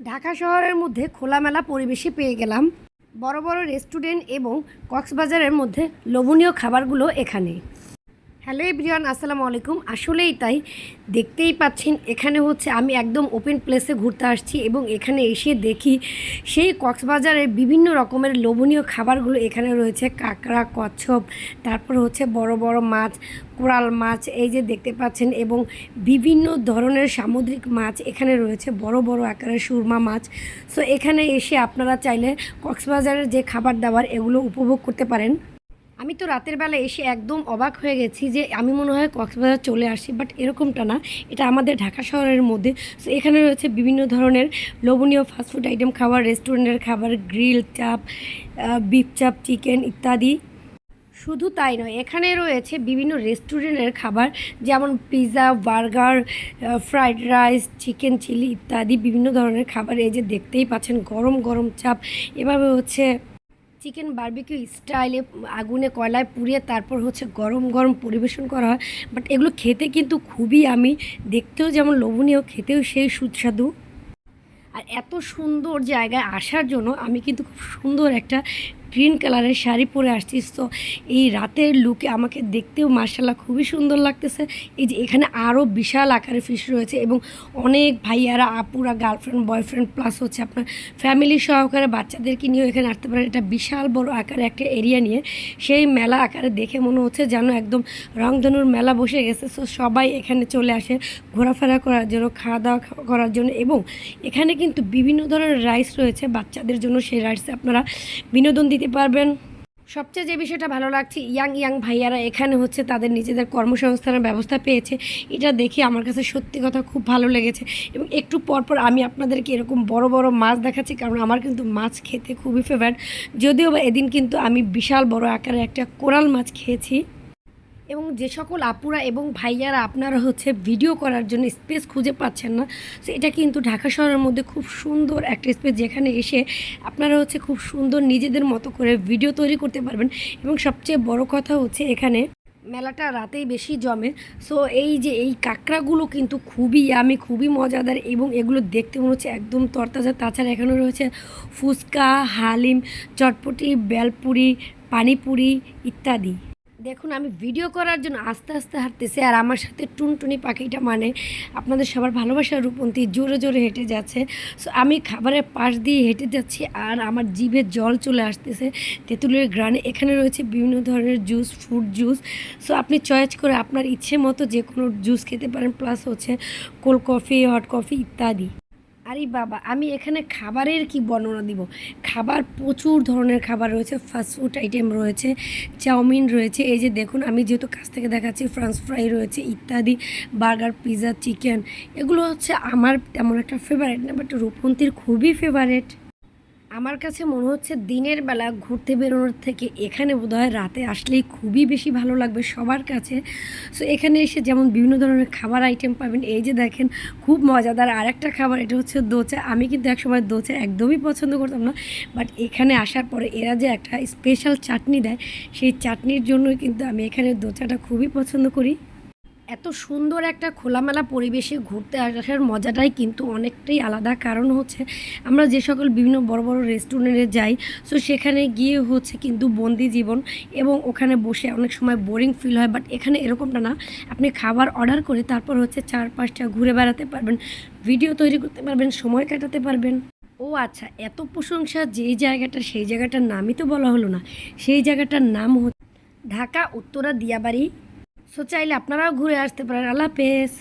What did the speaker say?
ঢাকা শহরের মধ্যে খোলামেলা পরিবেশে পেয়ে গেলাম। বড় বড় রেস্টুরেন্ট এবং কক্সবাজারের মধ্যে লোভনীয় খাবারগুলো এখানে। হ্যালো এভরিওয়ান, আসসালামু আলাইকুম। আসলেই তাই, দেখতেই পাচ্ছেন, এখানে হচ্ছে আমি একদম ওপেন প্লেসে ঘুরতে আসছি এবং এখানে এসে দেখি সেই কক্সবাজারের বিভিন্ন রকমের লোভনীয় খাবারগুলো এখানে রয়েছে। কাঁকড়া, কচ্ছপ, তারপর হচ্ছে বড় বড় মাছ, কোরাল মাছ, এই যে দেখতে পাচ্ছেন এবং বিভিন্ন ধরনের সামুদ্রিক মাছ এখানে রয়েছে, বড় বড় আকারের সুরমা মাছ। সো এখানে এসে আপনারা চাইলে কক্সবাজারের যে খাবার দাবার এগুলো উপভোগ করতে পারেন। আমি তো রাতের বেলা এসে একদম অবাক হয়ে গেছি যে আমি মনে হয় কক্সবাজার চলে আসি বাট এরকমটা না। এটা আমাদের ঢাকা শহরের মধ্যে। সো এখানে রয়েছে বিভিন্ন ধরনের লোভনীয় ফাস্টফুড আইটেম খাবার রেস্টুরেন্টের খাবার গ্রিল চাপ বিফ চাপ চিকেন ইত্যাদি। শুধু তাই নয়, এখানে রয়েছে বিভিন্ন রেস্টুরেন্টের খাবার, যেমন pizza burger fried rice chicken chilli ইত্যাদি, বিভিন্ন ধরনের খাবার। এই যে দেখতেই পাচ্ছেন, গরম গরম চাপ। এভাবে হচ্ছে চিকেন বার্বিকিউ স্টাইলে আগুনে কয়লায় পুড়িয়ে তারপর হচ্ছে গরম গরম পরিবেশন করা হয়। বাট এগুলো খেতে কিন্তু খুবই আমি, দেখতেও যেমন লোভনীয়, খেতেও সেই সুস্বাদু। আর এত সুন্দর জায়গায় আসার জন্য আমি কিন্তু খুব সুন্দর একটা গ্রিন কালারের শাড়ি পরে আসছি তো এই রাতের লুকে আমাকে দেখতেও মার্শাল্লাহ খুবই সুন্দর লাগতেছে। এই যে এখানে আরও বিশাল আকারে ফিশ রয়েছে এবং অনেক ভাইয়ারা, আপুরা গার্লফ্রেন্ড বয়ফ্রেন্ড প্লাস হচ্ছে আপনার ফ্যামিলি সহকারে বাচ্চাদেরকে নিয়েও এখানে আসতে পারেন। এটা বিশাল বড় আকারে একটা এরিয়া নিয়ে সেই মেলা আকারে দেখে মনে হচ্ছে যেন একদম রংধনুর মেলা বসে গেছে। সো সবাই এখানে চলে আসে ঘোরাফেরা করার জন্য, খাওয়া দাওয়া করার জন্য এবং এখানে কিন্তু বিভিন্ন ধরনের রাইস রয়েছে। বাচ্চাদের জন্য সেই রাইসে আপনারা বিনোদন দিতে পারবেন। সবচেয়ে যে বিষয়টা ভালো লাগছে, ইয়াং ইয়াং ভাইয়ারা এখানে হচ্ছে তাদের নিজেদের কর্মসংস্থানের ব্যবস্থা পেয়েছে। এটা দেখে আমার কাছে সত্যি কথা খুব ভালো লেগেছে। এবং একটু পরপর আমি আপনাদেরকে এরকম বড় বড় মাছ দেখাচ্ছি, কারণ আমার কিন্তু মাছ খেতে খুবই ফেভারিট যদিও বা এদিন কিন্তু আমি বিশাল বড় আকারে একটা কোরাল মাছ খেয়েছি। এবং যে সকল আপুরা এবং ভাইয়ারা আপনারা হচ্ছে ভিডিও করার জন্য স্পেস খুঁজে পাচ্ছেন না সো এটা কিন্তু ঢাকা শহরের মধ্যে খুব সুন্দর একটা স্পেস যেখানে এসে আপনারা হচ্ছে খুব সুন্দর নিজেদের মতো করে ভিডিও তৈরি করতে পারবেন। এবং সবচেয়ে বড় কথা হচ্ছে এখানে মেলাটা রাতেই বেশি জমে সো এই যে এই কাঁকড়াগুলো কিন্তু খুবই আমি খুবই মজাদার এবং এগুলো দেখতে মনে হচ্ছে একদম তরতাজা। তাছাড়া এখানে রয়েছে ফুচকা, হালিম, চটপটি, বেলপুরি, পানিপুরি ইত্যাদি। দেখুন, আমি ভিডিও করার জন্য আস্তে আস্তে হাঁটতেছি, আর আমার সাথে টুনটুনি পাখিটা মানে আপনাদের সবার ভালোবাসার রূপন্তী জোরে জোরে হেঁটে যাচ্ছে। সো আমি খাবারের পাশ দিয়ে হেঁটে যাচ্ছি, আর আমার জিভে জল চলে আসতেছে। তেঁতুলের গ্রানে এখানে রয়েছে বিভিন্ন ধরনের জুস ফ্রুট জুস সো আপনি চয়েস করে আপনার ইচ্ছে মতো যে কোনো জুস খেতে পারেন প্লাস হচ্ছে কোল্ড কফি হট কফি ইত্যাদি। আরে বাবা, আমি এখানে খাবারের কি বর্ণনা দিব? খাবার প্রচুর ধরনের খাবার রয়েছে ফাস্টফুড আইটেম রয়েছে, চাউমিন রয়েছে, এই যে দেখুন আমি যেহেতু কাছ থেকে দেখাচ্ছি ফ্রান্স ফ্রাই রয়েছে, ইত্যাদি বার্গার পিৎজা চিকেন এগুলো হচ্ছে আমার তেমন একটা ফেভারেট না বাট রূপন্তীর খুবই ফেভারিট আমার কাছে মনে হচ্ছে দিনের বেলা ঘুরতে বেরোনোর থেকে এখানে বোধহয় রাতে আসলেই খুবই বেশি ভালো লাগবে সবার কাছে। সো এখানে এসে যেমন বিভিন্ন ধরনের খাবার আইটেম পাবেন, এই যে দেখেন খুব মজাদার আরেকটা খাবার, এটা হচ্ছে দোচা। আমি কিন্তু একসময় দোচা একদমই পছন্দ করতাম না বাট এখানে আসার পরে এরা যে একটা স্পেশাল চাটনি দেয়, সেই চাটনির জন্যই কিন্তু আমি এখানে দোচাটা খুবই পছন্দ করি। এত সুন্দর একটা খোলামেলা পরিবেশে ঘুরতে আসার মজাটাই কিন্তু অনেকটাই আলাদা। কারণ হচ্ছে আমরা যে সকল বিভিন্ন বড় বড় রেস্টুরেন্টে যাই সো সেখানে গিয়ে হচ্ছে কিন্তু বন্দি জীবন এবং ওখানে বসে অনেক সময় বোরিং ফিল হয়। বাট এখানে এরকমটা না, আপনি খাবার অর্ডার করে তারপর হচ্ছে চার পাঁচটা ঘুরে বেড়াতে পারবেন ভিডিও তৈরি করতে পারবেন, সময় কাটাতে পারবেন। ও আচ্ছা এত প্রশংসা যেই জায়গাটা, সেই জায়গাটার নামই তো বলা হলো না। সেই জায়গাটার নাম হচ্ছে ঢাকা, উত্তরা, দিয়াবাড়ি। সো চাইলে আপনারাও ঘুরে আসতে পারেন। আল্লাহ হাফেজ।